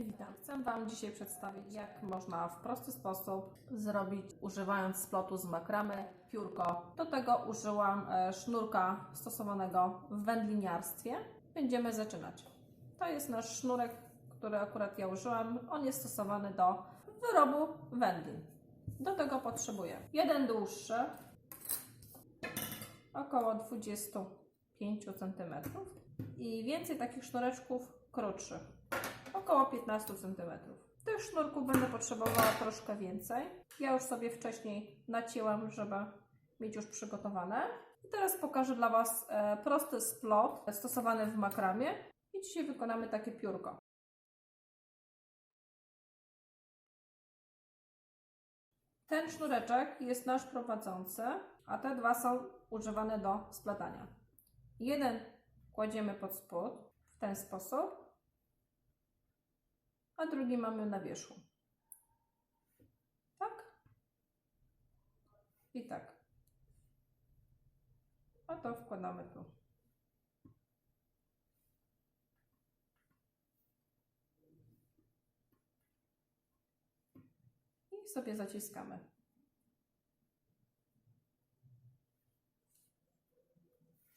Witam. Chcę Wam dzisiaj przedstawić, jak można w prosty sposób zrobić, używając splotu z makramy, piórko. Do tego użyłam e, sznurka stosowanego w wędliniarstwie. Będziemy zaczynać. To jest nasz sznurek, który akurat ja użyłam. On jest stosowany do wyrobu wędlin. Do tego potrzebuję jeden dłuższy, około 25 cm i więcej takich sznureczków krótszych około 15 cm. Tych sznurków będę potrzebowała troszkę więcej. Ja już sobie wcześniej nacięłam, żeby mieć już przygotowane. I teraz pokażę dla Was e, prosty splot stosowany w makramie. I dzisiaj wykonamy takie piórko. Ten sznureczek jest nasz prowadzący, a te dwa są używane do splatania. Jeden kładziemy pod spód w ten sposób, a drugi mamy na wierzchu. Tak? I tak. A to wkładamy tu. I sobie zaciskamy.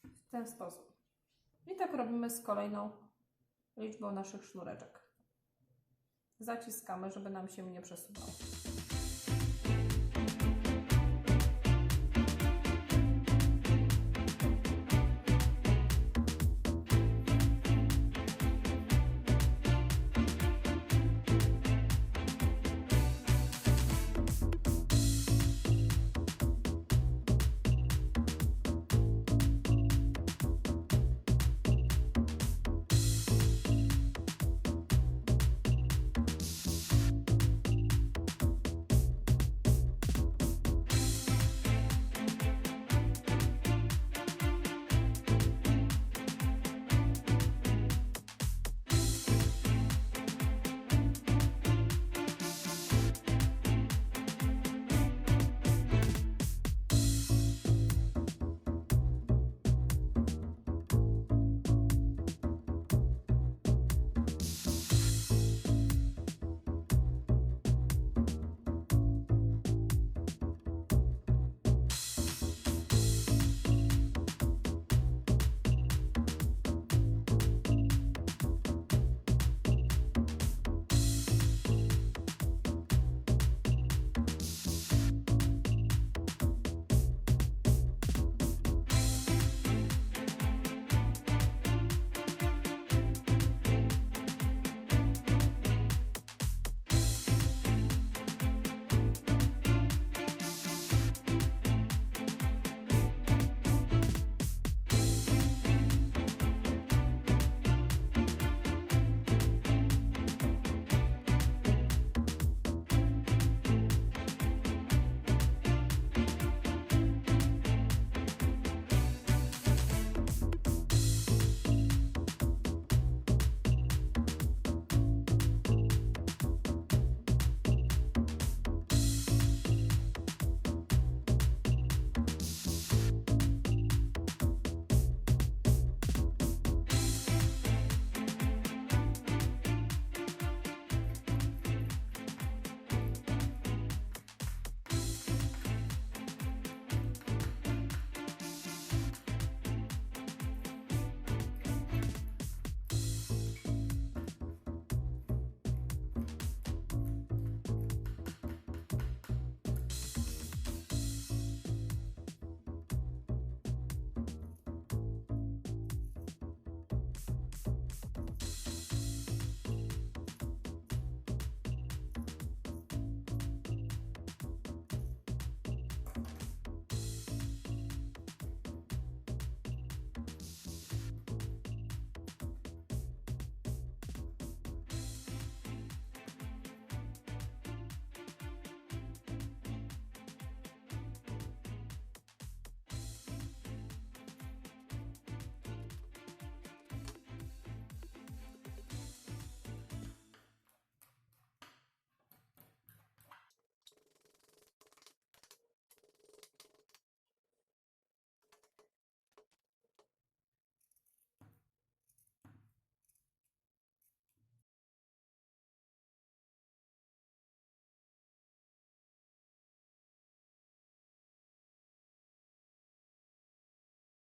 W ten sposób. I tak robimy z kolejną liczbą naszych sznureczek zaciskamy, żeby nam się nie przesuwało.